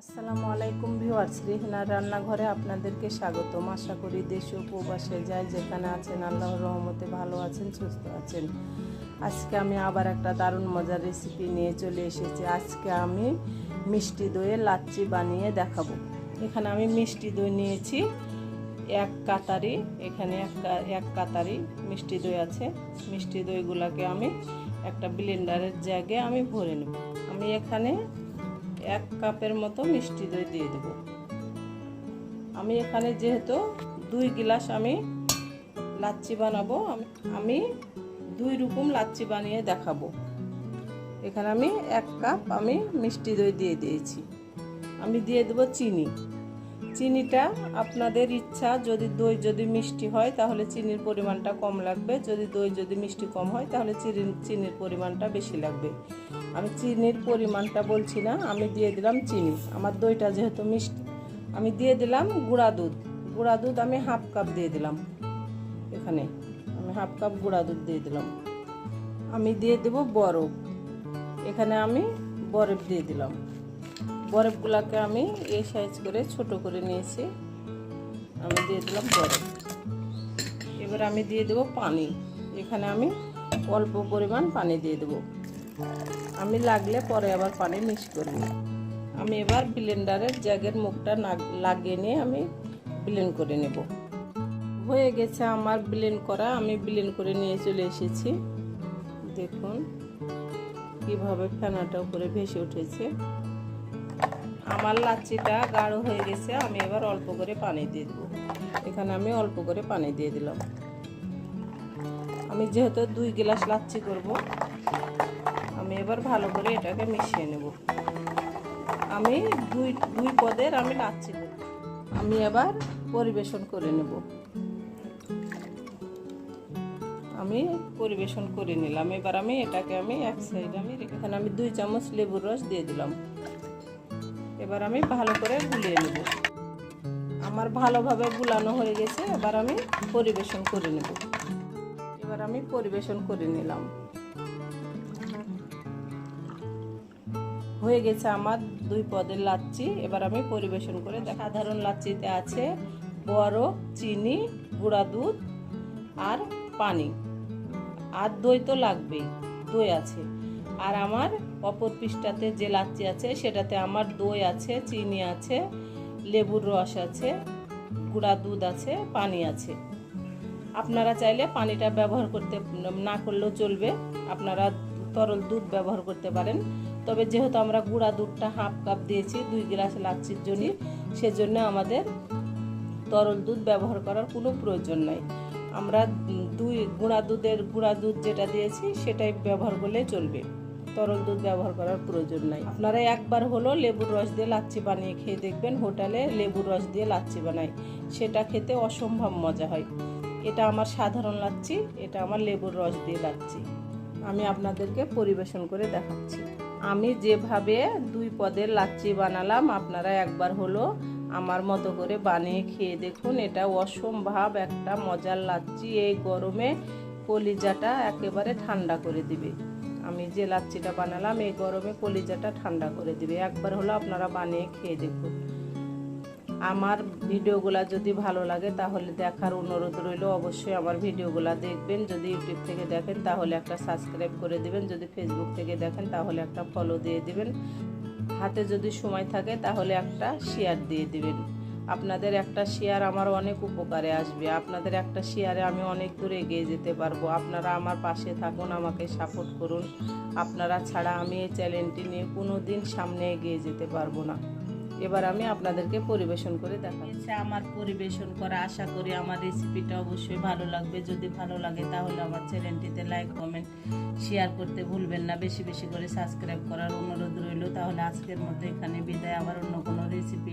আসসালামু আলাইকুম ভিউয়ার্স, রিহনার রান্নাঘরে আপনাদেরকে স্বাগতম। আশা করি দেশ ও প্রবাসে যায় যেখানে আছেন, আল্লাহর রহমতে ভালো আছেন, সুস্থ আছেন। আজকে আমি আবার একটা দারুণ মজার রেসিপি নিয়ে চলে এসেছি। আজকে আমি মিষ্টি দইয়ে লাচ্ছি বানিয়ে দেখাবো। এখানে আমি মিষ্টি দই নিয়েছি, এক কাতারি, এখানে একটা এক কাতারি মিষ্টি দই আছে। মিষ্টি দইগুলোকে আমি একটা ব্লেন্ডারের জায়গায় আমি ভরে নেব। আমি এখানে এক কাপের মতো মিষ্টি দই দিয়ে দেব। আমি এখানে যেহেতু দুই গিলাস আমি লাচ্ছি বানাবো, আমি- আমি দুই রকম লাচ্চি বানিয়ে দেখাবো। এখানে আমি এক কাপ আমি মিষ্টি দই দিয়ে দিয়েছি। আমি দিয়ে দেবো চিনি। চিনিটা আপনাদের ইচ্ছা যদি দই যদি মিষ্টি হয়, তাহলে চিনির পরিমাণটা কম লাগবে। যদি দই যদি মিষ্টি কম হয়, তাহলে চিনি, চিনির পরিমাণটা বেশি লাগবে। আমি চিনির পরিমাণটা বলছি না, আমি দিয়ে দিলাম চিনি। আমার দইটা যেহেতু মিষ্টি, আমি দিয়ে দিলাম গুঁড়া দুধ। গুঁড়া দুধ আমি হাফ কাপ দিয়ে দিলাম। এখানে আমি হাফ কাপ গুঁড়া দুধ দিয়ে দিলাম। আমি দিয়ে দেব বরফ। এখানে আমি বরফ দিয়ে দিলাম। বরফগুলোকে আমি এই সাইজ করে ছোট করে নিয়েছি। আমি দিয়ে দিলাম বরফ। এবার আমি দিয়ে দেব পানি। এখানে আমি অল্প পরিমাণ পানি দিয়ে দেব। আমি লাগলে পরে আবার পানি মিক্স করব আমি এবার ব্লেন্ডারের জ্যাগের মুখটা লাগিয়ে নিয়ে আমি ব্লেন্ড করে নেব। হয়ে গেছে আমার ব্লেন্ড করা। আমি ব্লেন্ড করে নিয়ে চলে এসেছি। দেখুন কীভাবে ফেনাটা উপরে ভেসে উঠেছে। আমার লাচ্ছিটা গাঢ় হয়ে গেছে, আমি এবার অল্প করে পানি দিয়ে দেবো। এখানে আমি অল্প করে পানি দিয়ে দিলাম। আমি যেহেতু দুই গ্লাস লাচ্ছি করব, আমি এবার ভালো করে এটাকে মিশিয়ে নেব। আমি দুই দুই পদের আমি লাচ্ছি করব। আমি এবার পরিবেশন করে নেব। আমি পরিবেশন করে নিলাম। এবার আমি এটাকে আমি এক সাইড আমি এখানে আমি দুই চামচ লেবুর রস দিয়ে দিলাম। এবার আমি ভালো করে গুলিয়ে নেব। আমার ভালোভাবে গুলানো হয়ে গেছে, এবার আমি পরিবেশন করে নেব। এবার আমি পরিবেশন করে নিলাম। হয়ে গেছে আমার দুই পদের লাচ্ছি, এবার আমি পরিবেশন করে দেখ সাধারণ লাচ্ছিতে আছে বরফ চিনি, গুঁড়া দুধ আর পানি। আর দই তো লাগবেই, দই আছে। আর আমার অপর পৃষ্ঠাতে যে লাচ্ছি আছে, সেটাতে আমার দই আছে, চিনি আছে, লেবুর রস আছে, গুঁড়া দুধ আছে, পানি আছে। আপনারা চাইলে পানিটা ব্যবহার করতে, না করলেও চলবে। আপনারা তরল দুধ ব্যবহার করতে পারেন। তবে যেহেতু আমরা গুঁড়া দুধটা হাফ কাপ দিয়েছি, দুই গ্লাস লাচ্ছির জন্য, সেজন্য আমাদের তরল দুধ ব্যবহার করার কোনো প্রয়োজন নাই। আমরা দুই, গুঁড়া দুধের গুঁড়া দুধ যেটা দিয়েছি, সেটাই ব্যবহার করলে চলবে। তরল দুধ ব্যবহার করার প্রয়োজন নাই। আপনারা একবার হলো লেবুর রস দিয়ে লাচ্ছি বানিয়ে খেয়ে দেখবেন হোটেলে লেবুর রস দিয়ে লাচ্ছি বানাই সেটা খেতে অসম্ভব মজা হয়। এটা আমার সাধারণ লাচ্ছি, এটা আমার লেবুর রস দিয়ে লাচ্ছি। আমি আপনাদেরকে পরিবেশন করে দেখাচ্ছি। আমি যেভাবে দুই পদের লাচ্ছি বানালাম, আপনারা একবার হলো আমার মতো করে বানিয়ে খেয়ে দেখুন। এটা অসম্ভব একটা মজার লাচ্ছি। এই গরমে কলিজাটা একেবারে ঠান্ডা করে দিবে। আমি যে লাচ্ছিটা বানালাম, এই গরমে কলিজাটা ঠান্ডা করে দিবে। একবার হলো আপনারা বানিয়ে খেয়ে দেখুন। আমার ভিডিওগুলা যদি ভালো লাগে তাহলে দেখার অনুরোধ রইল, অবশ্যই আমার ভিডিওগুলা দেখবেন। যদি ইউটিউব থেকে দেখেন তাহলে একটা সাবস্ক্রাইব করে দিবেন। যদি ফেসবুক থেকে দেখেন তাহলে একটা ফলো দিয়ে দিবেন। হাতে যদি সময় থাকে তাহলে একটা শেয়ার দিয়ে দিবেন। আপনাদের একটা শেয়ার আমার অনেক উপকারে আসবে। আপনাদের একটা শেয়ারে আমি অনেক দূর এগিয়ে যেতে পারব। আপনারা আমার পাশে থাকুন, আমাকে সাপোর্ট করুন। আপনারা ছাড়া আমি এই চ্যানেলটি নিয়ে কোনো দিন সামনে এগিয়ে যেতে পারব না। এবার আমি আপনাদেরকে পরিবেশন করে দেখাচ্ছি। আমার পরিবেশন করা আশা করি আমার রেসিপিটা অবশ্যই ভালো লাগবে। যদি ভালো লাগে তাহলে আমার চ্যানেলটিতে লাইক কমেন্ট শেয়ার করতে ভুলবেন না। বেশি বেশি করে সাবস্ক্রাইব করার অনুরোধ রইল। তাহলে আজকের মধ্যে এখানে বিদায়। আবার অন্য কোনো রেসিপি